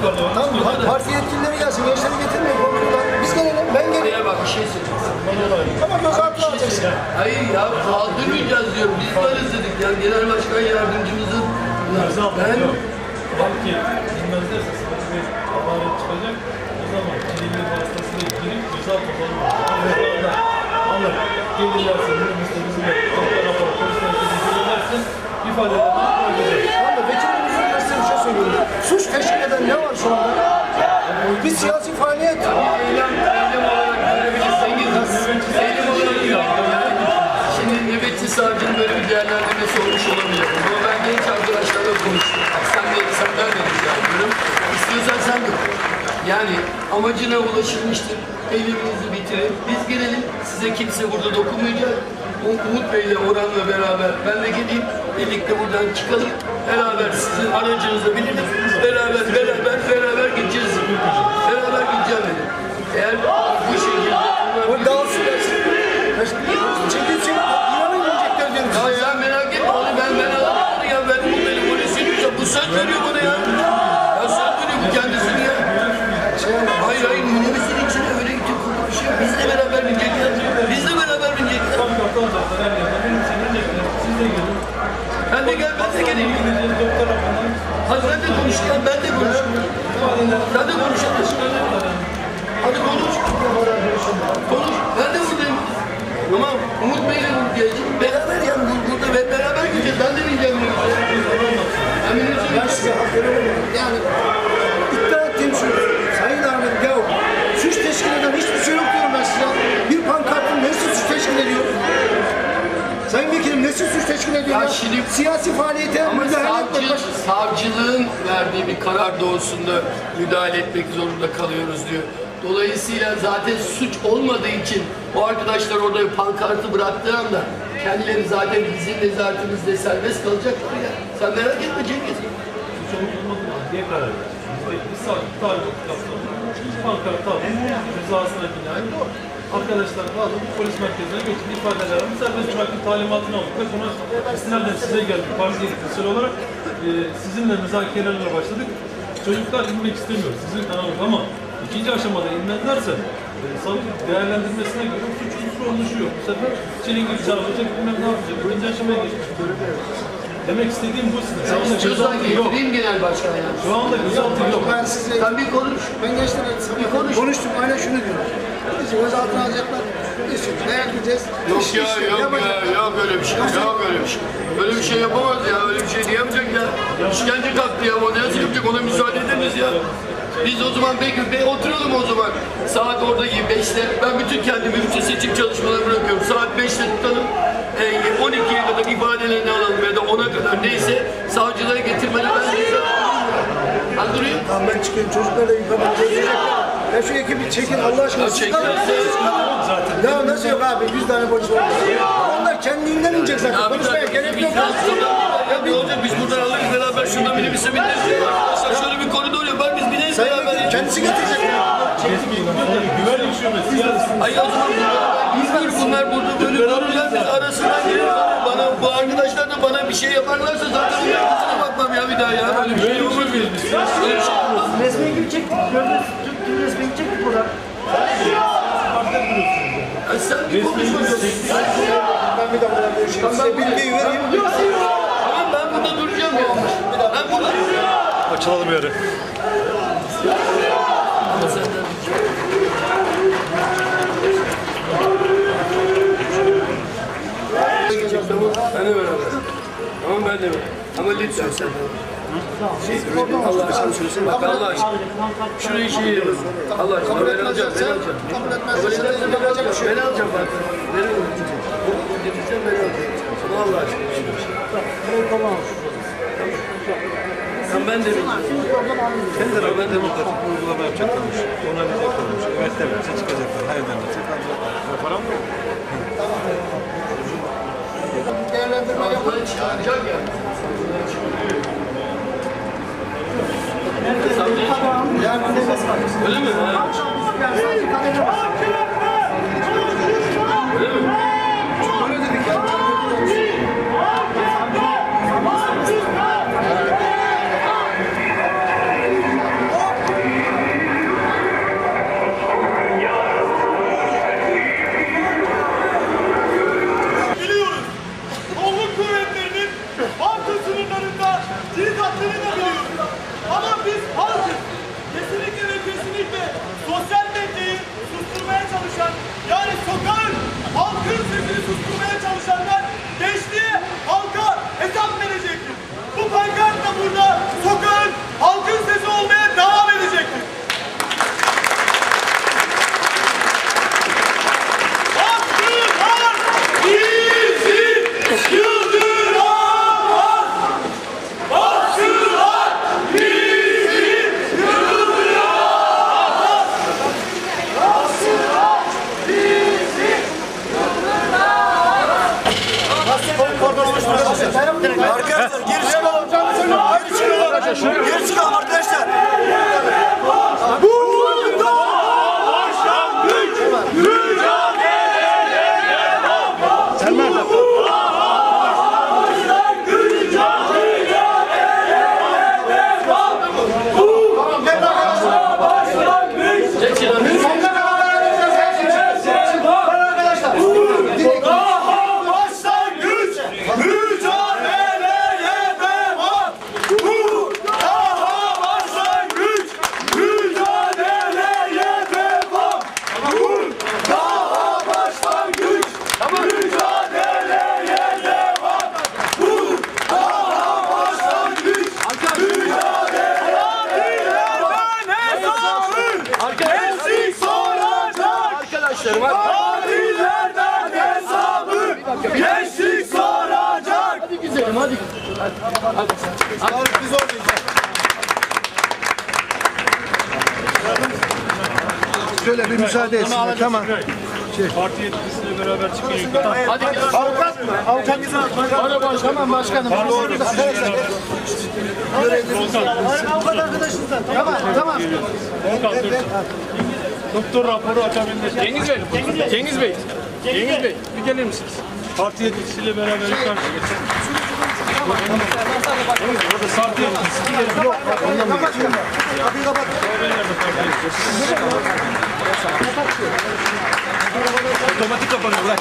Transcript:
Tamam, par parti yetkilileri gelsin, gençleri getirmeyin. Biz gelelim, ben geleyim. Hayır bak bir şey söyleyeceğim. Ama gözaltına şey alacaksın. Hayır ya, kaldırmayacağız diyorum. Biz varız dedik ya. Genel Başkan Yardımcımızın. Ben... Bak ki, dinmezlerse sana bir havaret çıkacak. O zaman kilitli vasıtasıyla girip güzel toparlanır. Evet. Anlar. Gelirlerse, bizim bizim de rapor, polisler, bizim gelirlerse ifade ediyorum. İstiyorsan sen konuş. Yani amacına ulaşılmıştır. Eyleminizi bitirin. Biz gelelim. Size kimse burada dokunmayacak. Um- Umut Bey'le Orhan'la beraber ben de geleyim. Birlikte buradan çıkalım. Beraber sizin aracınızla binelim. Beraber beraber beraber beraber binecekler. Bizle beraber binecekler. Ben de gel ben de geleyim. Hadi sen de konuş ya ben de konuş. Sen de konuş hadi. Konuş. Konuş. Ben de buradayım. Tamam. Umut Bey'le geleceğim. Beraber yani bu- burada ve beraber gideceğiz. Ben de bineceğim minibüse. Ben minibüse Ben size hak veremedim. Yani iddia ettiğim şu. Sayın Ahmet ya suç teşkil eden hiçbir şey yok diyorum ben size. Bir pankartın nesi suç teşkil ediyor? Sayın Vekilim nesi suç teşkil ediyor Ya şimdi- Siyasi faaliyete Ama müdahale etmek savcı, baş... savcılığın verdiği bir karar doğrusunda müdahale etmek zorunda kalıyoruz diyor. Dolayısıyla zaten suç olmadığı için o arkadaşlar orada pankartı bıraktığı anda kendileri zaten bizim nezaretimizde serbest kalacaklar ya. Sen merak etme Cengiz. Suç olup olmadığı diye karar vereceğiz. Biz de bir saat tarih kapsamında pankart aldık. Rızasına binaen arkadaşlar aldık polis merkezine geçip ifadelerini serbest bırakın talimatını aldık ve sonra istinaden size geldik. Parti yetkisi olarak e, sizinle müzakerelerle başladık. Çocuklar inmek istemiyor sizin kanalınız ama ikinci aşamada inmezlerse e, savcı değerlendirmesine göre suç unsuru oluşuyor. Bu sefer çilingir çarpacak bilmem ne yapacak. İkinci aşamaya geçmiş. Demek istediğim bu size. Şu anda İstiyorsan gözaltı yok. getireyim genel başkan ya. Şu anda gözaltı yok. Ben size Sen bir konuş. ben gençlerle sabah konuş. konuştum aynen şunu diyorum. Bizi gözaltına alacaklar. Biz şimdi dayak yiyeceğiz. Yok İş- ya iş yok yapacaklar. ya yok öyle bir şey yok öyle bir şey. Öyle bir şey yapamaz ya öyle bir şey diyemeyecek ya. İşkence kalktı ya o nasıl yapacak ona müsaade ederiz ya. Biz o zaman peki be, oturalım o zaman. Saat orada 5'te ben bütün kendimi bütün seçim çalışmalarını bırakıyorum. Saat 5'te tutalım. E, 12'ye kadar ifadelerini alalım 10'a kadar neyse savcılığa getirmeli ben Ben durayım. Tamam ben çıkayım çocuklar da yıkamadı. Gezecekler. Ya şu ekibi çekin Allah aşkına. Ya çekin. kalın. Ya nasıl yok abi? 100 tane polis var. Onlar kendiliğinden inecek zaten. Konuşmaya zaten gerek yok. Ya ne olacak biz buradan alırız beraber şuradan minibüse bineriz. Şöyle bir koridor yapar biz bineriz beraber. Kendisi getirecek. Güvenlik Ay o zaman bunlar, bunlar burada böyle dururlar biz arasından gireriz. Bana bu arkadaşlar da bana bir şey yaparlarsa zaten onların kusura bakmam ya bir daha ya. Böyle bir şey yapamaz mıyız biz? Böyle bir şey. Resmi gibi çektik. Gördünüz. Gibi resmi gibi çektik burada. Ay sen bir konuşma. Ben bir de burada görüşeyim. Size bilgiyi vereyim. Tamam ben burada duracağım ya. Ben burada duracağım. Açılalım yere. Ama senden Tamam, ben de beraber. De beraber. Ama lütfen sen. Şey, Allah aşkına söylesene bak Allah aşkına. Şurayı şey yiyelim. Allah aşkına Kabul ben alacağım, ben alacağım. kabul edersen ben alacağım, şey ben alacağım bak. Ben alacağım. Getireceğim ben alacağım. Allah aşkına. Tamam ben de bileceğim. Kendileri ben demokratik bir uygulama yapacaklarmış. Onaylayacaklarmış. Evet demezse çıkacaklar. Hayır demezse kalacaklar. Mu? Değerlendirme yapın. Bana çağıracak ya. Öyle mi? Halkın sesini susturmaya çalışanlar hadi. Biz oradayız. Şöyle bir müsaade etsin. Tamam. Parti yetkilisiyle beraber çıkın yukarı. Hadi. Avukat mı? Avukat mı? Hadi başkanım. Tamam başkanım. Avukat arkadaşınız Tamam, tamam. Doktor raporu akabinde. Cengiz Bey. Cengiz Bey. Cengiz Bey. Bir gelir misiniz? Parti yetkilisiyle beraber yukarı çıkın. Orada parti yetkilisi. Yok. Kapıyı kapat. Otomatik kapanıyor bırak.